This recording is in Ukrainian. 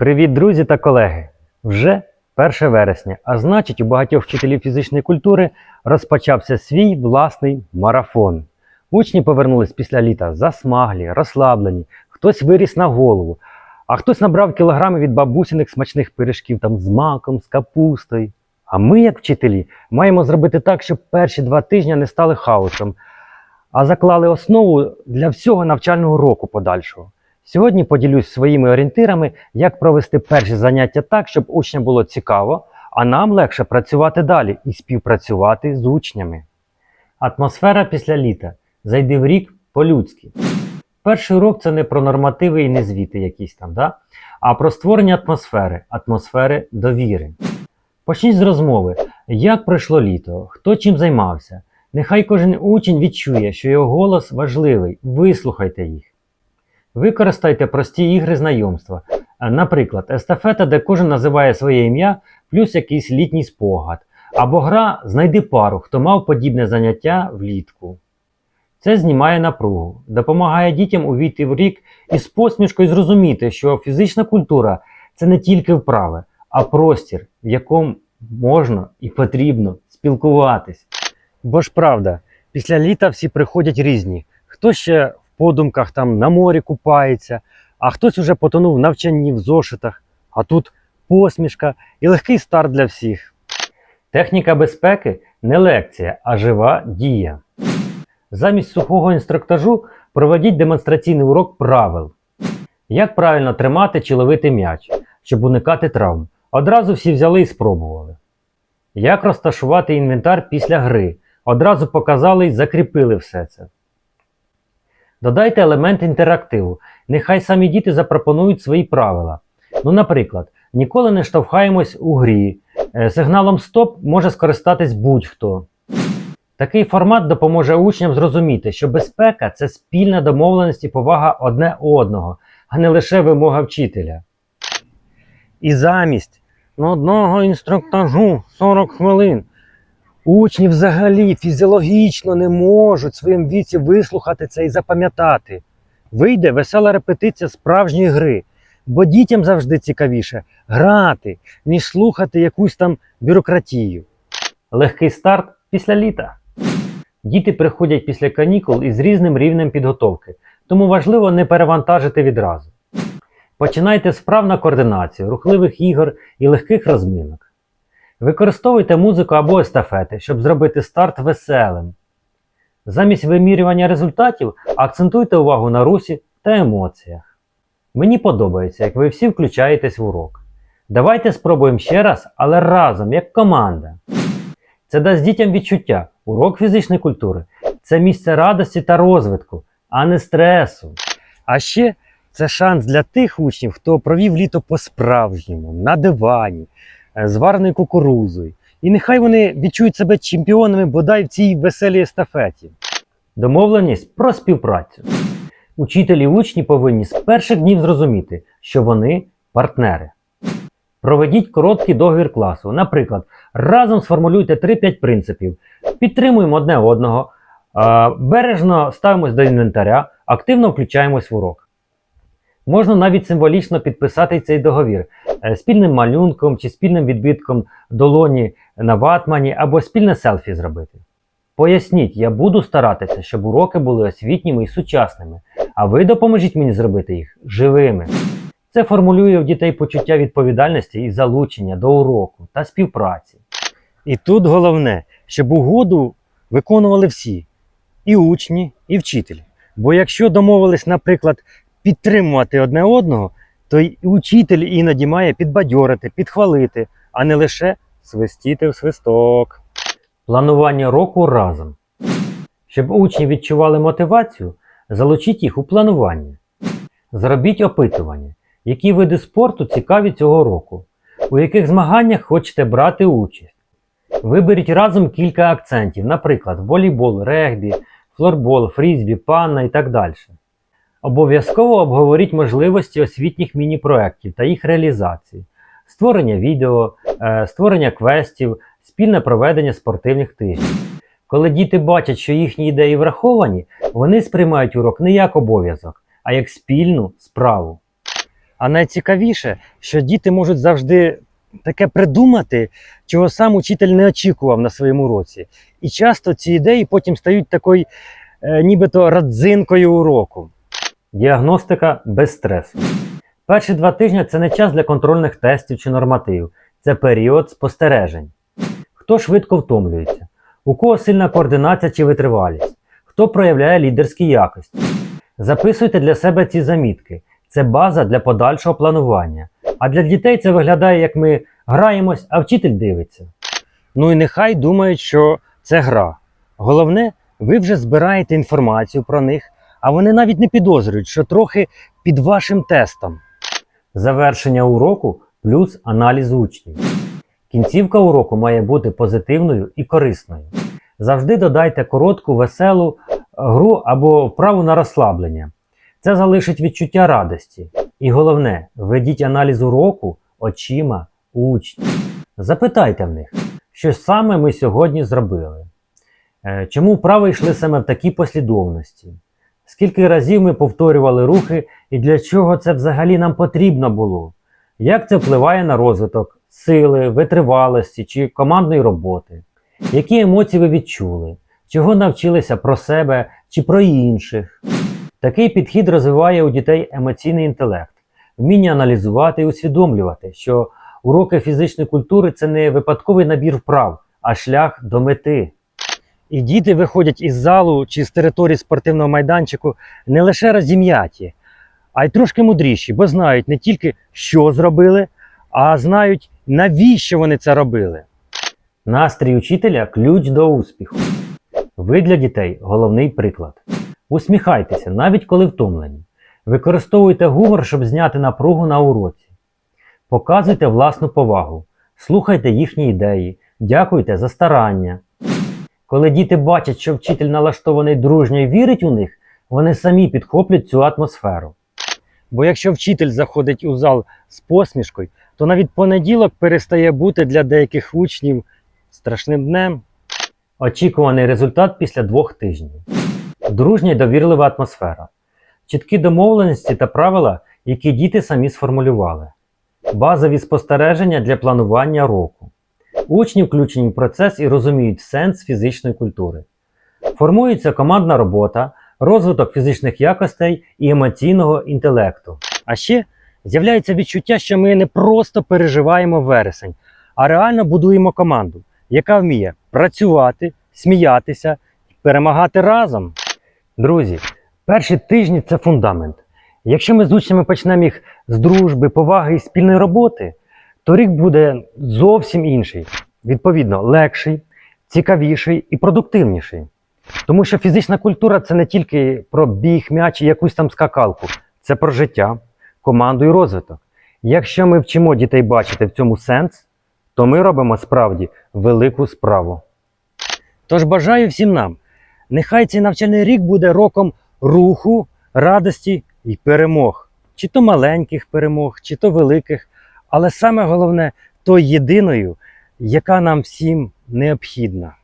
Привіт, друзі та колеги! Вже 1 вересня, а значить, у багатьох вчителів фізичної культури розпочався свій власний марафон. Учні повернулись після літа засмаглі, розслаблені, хтось виріс на голову, а хтось набрав кілограми від бабусиних смачних пиріжків там з маком, з капустою. А ми, як вчителі, маємо зробити так, щоб перші два тижні не стали хаосом, а заклали основу для всього навчального року подальшого. Сьогодні поділюсь своїми орієнтирами, як провести перші заняття так, щоб учням було цікаво, а нам легше працювати далі і співпрацювати з учнями. Атмосфера після літа. Зайди в рік по-людськи. Перший урок це не про нормативи і не звіти якісь там, да? а про створення атмосфери, атмосфери довіри. Почніть з розмови, як пройшло літо, хто чим займався. Нехай кожен учень відчує, що його голос важливий, вислухайте їх. Використайте прості ігри знайомства. Е, Наприклад, естафета, де кожен називає своє ім'я, плюс якийсь літній спогад. Або гра Знайди пару, хто мав подібне заняття влітку. Це знімає напругу, допомагає дітям увійти в рік із посмішкою зрозуміти, що фізична культура це не тільки вправи, а простір, в якому можна і потрібно спілкуватись. Бо ж правда, після літа всі приходять різні. Хто ще подумках там на морі купається, а хтось уже потонув навчанні в зошитах, а тут посмішка і легкий старт для всіх. Техніка безпеки не лекція, а жива дія. Замість сухого інструктажу проведіть демонстраційний урок правил. Як правильно тримати чи ловити м'яч, щоб уникати травм. Одразу всі взяли і спробували. Як розташувати інвентар після гри. Одразу показали і закріпили все це. Додайте елемент інтерактиву. Нехай самі діти запропонують свої правила. Ну, наприклад, ніколи не штовхаємось у грі. Е, Сигналом стоп може скористатись будь-хто. Такий формат допоможе учням зрозуміти, що безпека це спільна домовленість і повага одне одного, а не лише вимога вчителя. І замість ну, одного інструктажу 40 хвилин учні взагалі фізіологічно не можуть своїм віці вислухати це і запам'ятати. Вийде весела репетиція справжньої гри, бо дітям завжди цікавіше грати, ніж слухати якусь там бюрократію. Легкий старт після літа. Діти приходять після канікул із різним рівнем підготовки, тому важливо не перевантажити відразу. Починайте з на координацію, рухливих ігор і легких розминок. Використовуйте музику або естафети, щоб зробити старт веселим. Замість вимірювання результатів акцентуйте увагу на русі та емоціях. Мені подобається, як ви всі включаєтесь в урок. Давайте спробуємо ще раз, але разом, як команда. Це дасть дітям відчуття. Урок фізичної культури це місце радості та розвитку, а не стресу. А ще це шанс для тих учнів, хто провів літо по-справжньому, на дивані, з вареною кукурузою. І нехай вони відчують себе чемпіонами бодай в цій веселій естафеті. Домовленість про співпрацю. Учителі і учні повинні з перших днів зрозуміти, що вони партнери. Проведіть короткий договір класу. Наприклад, разом сформулюйте 3-5 принципів. Підтримуємо одне одного, бережно ставимось до інвентаря, активно включаємось в урок. Можна навіть символічно підписати цей договір е, спільним малюнком чи спільним відбитком долоні на ватмані або спільне селфі зробити. Поясніть, я буду старатися, щоб уроки були освітніми і сучасними, а ви допоможіть мені зробити їх живими. Це формулює в дітей почуття відповідальності і залучення до уроку та співпраці. І тут головне, щоб угоду виконували всі і учні, і вчителі. Бо якщо домовились, наприклад, підтримувати одне одного, то й учитель іноді має підбадьорити, підхвалити, а не лише свистіти в свисток. Планування року разом. Щоб учні відчували мотивацію, залучіть їх у планування. Зробіть опитування, які види спорту цікаві цього року, у яких змаганнях хочете брати участь. Виберіть разом кілька акцентів, наприклад, волейбол, регбі, флорбол, фрізбі, панна і так далі. Обов'язково обговоріть можливості освітніх міні-проєктів та їх реалізації, створення відео, е, створення квестів, спільне проведення спортивних тижнів. Коли діти бачать, що їхні ідеї враховані, вони сприймають урок не як обов'язок, а як спільну справу. А найцікавіше, що діти можуть завжди таке придумати, чого сам учитель не очікував на своєму уроці. І часто ці ідеї потім стають такою, е, нібито родзинкою уроку. Діагностика без стресу. Перші два тижні це не час для контрольних тестів чи нормативів, це період спостережень. Хто швидко втомлюється, у кого сильна координація чи витривалість, хто проявляє лідерські якості. Записуйте для себе ці замітки. Це база для подальшого планування. А для дітей це виглядає, як ми граємось, а вчитель дивиться. Ну і нехай думають, що це гра. Головне, ви вже збираєте інформацію про них, а вони навіть не підозрюють, що трохи під вашим тестом. Завершення уроку плюс аналіз учнів. Кінцівка уроку має бути позитивною і корисною. Завжди додайте коротку, веселу е, гру або вправу на розслаблення. Це залишить відчуття радості. І головне, ведіть аналіз уроку очима учнів. Запитайте в них, що саме ми сьогодні зробили. Е, Чому вправи йшли саме в такій послідовності? Скільки разів ми повторювали рухи і для чого це взагалі нам потрібно було? Як це впливає на розвиток сили, витривалості чи командної роботи? Які емоції ви відчули? Чого навчилися про себе чи про інших? Такий підхід розвиває у дітей емоційний інтелект, вміння аналізувати і усвідомлювати, що уроки фізичної культури це не випадковий набір вправ, а шлях до мети. І діти виходять із залу чи з території спортивного майданчику не лише розім'яті, а й трошки мудріші, бо знають не тільки, що зробили, а знають, навіщо вони це робили. Настрій учителя ключ до успіху. Ви для дітей головний приклад. Усміхайтеся, навіть коли втомлені. Використовуйте гумор, щоб зняти напругу на уроці. Показуйте власну повагу, слухайте їхні ідеї, дякуйте за старання. Коли діти бачать, що вчитель налаштований дружньо і вірить у них, вони самі підхоплять цю атмосферу. Бо якщо вчитель заходить у зал з посмішкою, то навіть понеділок перестає бути для деяких учнів страшним днем. Очікуваний результат після двох тижнів. Дружня й довірлива атмосфера. Чіткі домовленості та правила, які діти самі сформулювали. Базові спостереження для планування року. Учні включені в процес і розуміють сенс фізичної культури. Формується командна робота, розвиток фізичних якостей і емоційного інтелекту. А ще з'являється відчуття, що ми не просто переживаємо вересень, а реально будуємо команду, яка вміє працювати, сміятися перемагати разом. Друзі, перші тижні це фундамент. Якщо ми з учнями почнемо їх з дружби, поваги і спільної роботи, то рік буде зовсім інший. Відповідно, легший, цікавіший і продуктивніший. Тому що фізична культура це не тільки про біг, м'яч і якусь там скакалку, це про життя, команду і розвиток. Якщо ми вчимо дітей бачити в цьому сенс, то ми робимо справді велику справу. Тож бажаю всім нам, нехай цей навчальний рік буде роком руху, радості і перемог, чи то маленьких перемог, чи то великих, але саме головне той єдиною, яка нам всім необхідна.